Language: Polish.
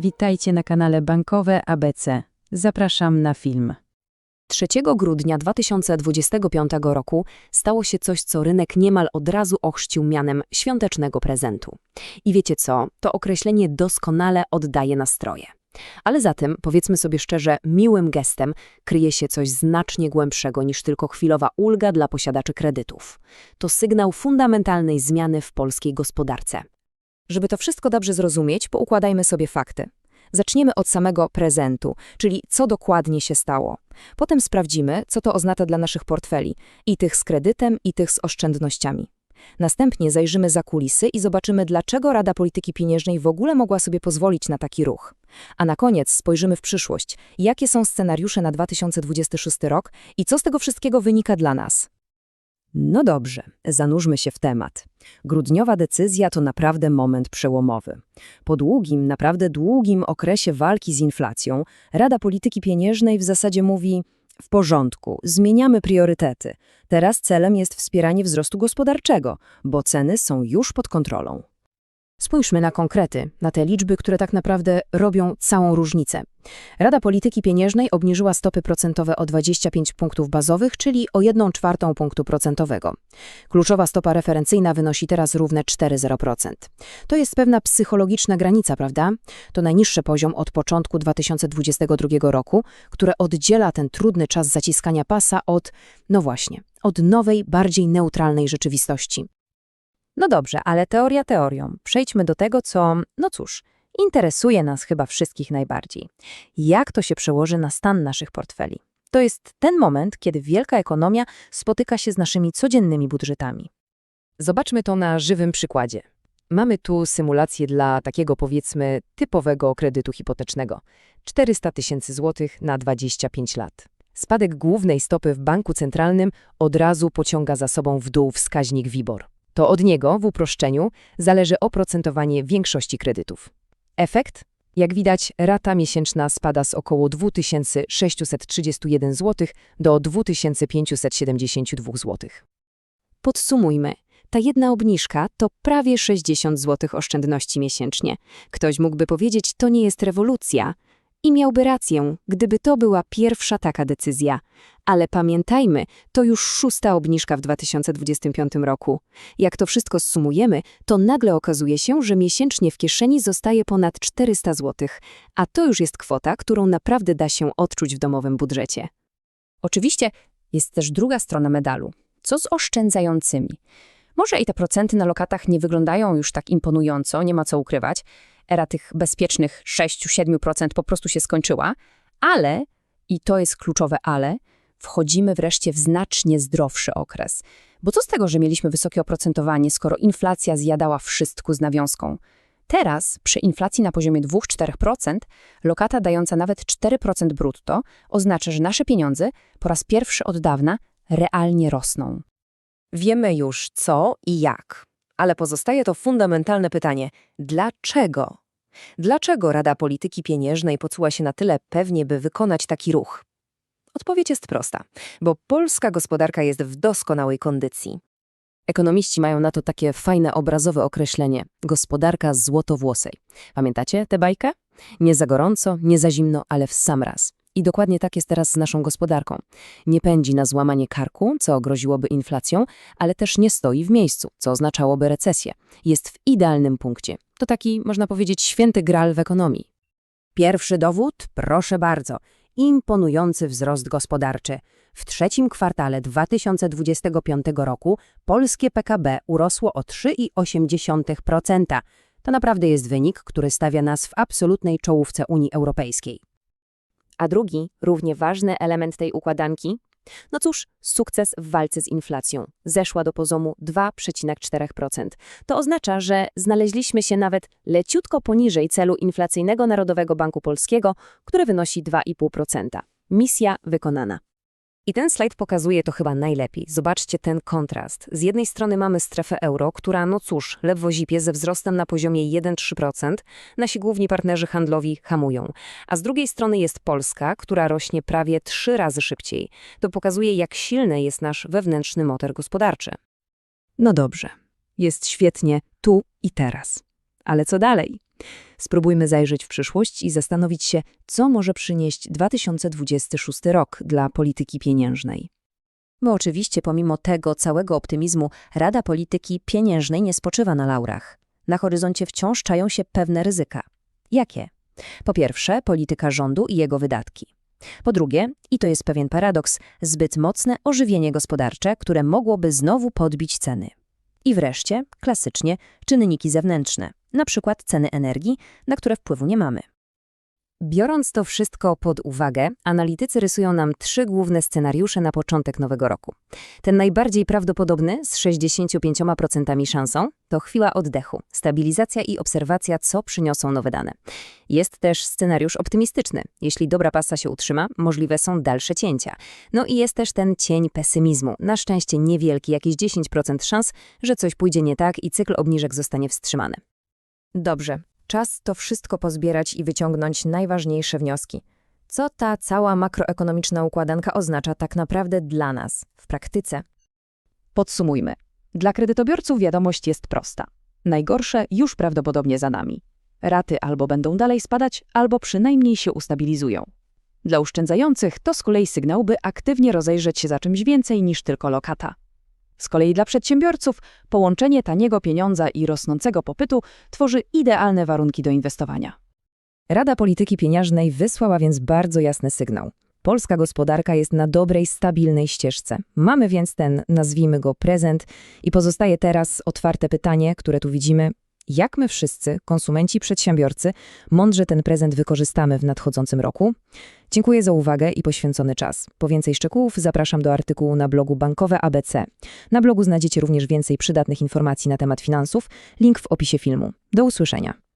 Witajcie na kanale Bankowe ABC. Zapraszam na film. 3 grudnia 2025 roku stało się coś, co rynek niemal od razu ochrzcił mianem świątecznego prezentu. I wiecie co? To określenie doskonale oddaje nastroje. Ale za tym, powiedzmy sobie szczerze, miłym gestem kryje się coś znacznie głębszego niż tylko chwilowa ulga dla posiadaczy kredytów. To sygnał fundamentalnej zmiany w polskiej gospodarce. Żeby to wszystko dobrze zrozumieć, poukładajmy sobie fakty. Zaczniemy od samego prezentu, czyli co dokładnie się stało. Potem sprawdzimy, co to oznacza dla naszych portfeli, i tych z kredytem, i tych z oszczędnościami. Następnie zajrzymy za kulisy i zobaczymy, dlaczego Rada Polityki Pieniężnej w ogóle mogła sobie pozwolić na taki ruch. A na koniec spojrzymy w przyszłość, jakie są scenariusze na 2026 rok i co z tego wszystkiego wynika dla nas. No dobrze, zanurzmy się w temat. Grudniowa decyzja to naprawdę moment przełomowy. Po długim, naprawdę długim okresie walki z inflacją, Rada Polityki Pieniężnej w zasadzie mówi w porządku, zmieniamy priorytety. Teraz celem jest wspieranie wzrostu gospodarczego, bo ceny są już pod kontrolą. Spójrzmy na konkrety, na te liczby, które tak naprawdę robią całą różnicę. Rada Polityki Pieniężnej obniżyła stopy procentowe o 25 punktów bazowych, czyli o 1 czwartą punktu procentowego. Kluczowa stopa referencyjna wynosi teraz równe 4,0%. To jest pewna psychologiczna granica, prawda? To najniższy poziom od początku 2022 roku, które oddziela ten trudny czas zaciskania pasa od, no właśnie, od nowej, bardziej neutralnej rzeczywistości. No dobrze, ale teoria teorią. Przejdźmy do tego, co, no cóż, interesuje nas chyba wszystkich najbardziej. Jak to się przełoży na stan naszych portfeli? To jest ten moment, kiedy wielka ekonomia spotyka się z naszymi codziennymi budżetami. Zobaczmy to na żywym przykładzie. Mamy tu symulację dla takiego powiedzmy typowego kredytu hipotecznego. 400 tysięcy złotych na 25 lat. Spadek głównej stopy w banku centralnym od razu pociąga za sobą w dół wskaźnik WIBOR. To od niego, w uproszczeniu, zależy oprocentowanie większości kredytów. Efekt? Jak widać, rata miesięczna spada z około 2631 zł do 2572 zł. Podsumujmy. Ta jedna obniżka to prawie 60 zł oszczędności miesięcznie. Ktoś mógłby powiedzieć, to nie jest rewolucja. I miałby rację, gdyby to była pierwsza taka decyzja. Ale pamiętajmy, to już szósta obniżka w 2025 roku. Jak to wszystko zsumujemy, to nagle okazuje się, że miesięcznie w kieszeni zostaje ponad 400 zł, a to już jest kwota, którą naprawdę da się odczuć w domowym budżecie. Oczywiście jest też druga strona medalu. Co z oszczędzającymi? Może i te procenty na lokatach nie wyglądają już tak imponująco, nie ma co ukrywać. Era tych bezpiecznych 6-7% po prostu się skończyła, ale, i to jest kluczowe ale, wchodzimy wreszcie w znacznie zdrowszy okres. Bo co z tego, że mieliśmy wysokie oprocentowanie, skoro inflacja zjadała wszystko z nawiązką? Teraz, przy inflacji na poziomie 2-4%, lokata dająca nawet 4% brutto oznacza, że nasze pieniądze po raz pierwszy od dawna realnie rosną. Wiemy już co i jak, ale pozostaje to fundamentalne pytanie: dlaczego? Dlaczego Rada Polityki Pieniężnej poczuła się na tyle pewnie, by wykonać taki ruch? Odpowiedź jest prosta, bo polska gospodarka jest w doskonałej kondycji. Ekonomiści mają na to takie fajne obrazowe określenie gospodarka złotowłosej. Pamiętacie tę bajkę? Nie za gorąco, nie za zimno, ale w sam raz. I dokładnie tak jest teraz z naszą gospodarką. Nie pędzi na złamanie karku, co groziłoby inflacją, ale też nie stoi w miejscu, co oznaczałoby recesję. Jest w idealnym punkcie. To taki, można powiedzieć, święty gral w ekonomii. Pierwszy dowód, proszę bardzo, imponujący wzrost gospodarczy. W trzecim kwartale 2025 roku polskie PKB urosło o 3,8%. To naprawdę jest wynik, który stawia nas w absolutnej czołówce Unii Europejskiej. A drugi, równie ważny element tej układanki? No cóż, sukces w walce z inflacją. Zeszła do poziomu 2,4%. To oznacza, że znaleźliśmy się nawet leciutko poniżej celu inflacyjnego Narodowego Banku Polskiego, który wynosi 2,5%. Misja wykonana. I ten slajd pokazuje to chyba najlepiej. Zobaczcie ten kontrast. Z jednej strony mamy strefę euro, która, no cóż, ledwo zipie ze wzrostem na poziomie 1-3%. Nasi główni partnerzy handlowi hamują. A z drugiej strony jest Polska, która rośnie prawie trzy razy szybciej. To pokazuje, jak silny jest nasz wewnętrzny motor gospodarczy. No dobrze. Jest świetnie tu i teraz. Ale co dalej? Spróbujmy zajrzeć w przyszłość i zastanowić się, co może przynieść 2026 rok dla polityki pieniężnej. Bo oczywiście pomimo tego całego optymizmu Rada Polityki Pieniężnej nie spoczywa na laurach. Na horyzoncie wciąż czają się pewne ryzyka. Jakie? Po pierwsze, polityka rządu i jego wydatki. Po drugie, i to jest pewien paradoks, zbyt mocne ożywienie gospodarcze, które mogłoby znowu podbić ceny. I wreszcie, klasycznie, czynniki zewnętrzne, na przykład ceny energii, na które wpływu nie mamy. Biorąc to wszystko pod uwagę, analitycy rysują nam trzy główne scenariusze na początek nowego roku. Ten najbardziej prawdopodobny, z 65% szansą, to chwila oddechu, stabilizacja i obserwacja, co przyniosą nowe dane. Jest też scenariusz optymistyczny. Jeśli dobra pasa się utrzyma, możliwe są dalsze cięcia. No i jest też ten cień pesymizmu. Na szczęście niewielki, jakieś 10% szans, że coś pójdzie nie tak i cykl obniżek zostanie wstrzymany. Dobrze, czas to wszystko pozbierać i wyciągnąć najważniejsze wnioski. Co ta cała makroekonomiczna układanka oznacza tak naprawdę dla nas, w praktyce? Podsumujmy. Dla kredytobiorców wiadomość jest prosta. Najgorsze już prawdopodobnie za nami. Raty albo będą dalej spadać, albo przynajmniej się ustabilizują. Dla oszczędzających to z kolei sygnał, by aktywnie rozejrzeć się za czymś więcej niż tylko lokata. Z kolei dla przedsiębiorców połączenie taniego pieniądza i rosnącego popytu tworzy idealne warunki do inwestowania. Rada Polityki Pieniężnej wysłała więc bardzo jasny sygnał. Polska gospodarka jest na dobrej, stabilnej ścieżce. Mamy więc ten, nazwijmy go, prezent i pozostaje teraz otwarte pytanie, które tu widzimy. Jak my wszyscy, konsumenci, przedsiębiorcy, mądrze ten prezent wykorzystamy w nadchodzącym roku? Dziękuję za uwagę i poświęcony czas. Po więcej szczegółów zapraszam do artykułu na blogu Bankowe ABC. Na blogu znajdziecie również więcej przydatnych informacji na temat finansów. Link w opisie filmu. Do usłyszenia.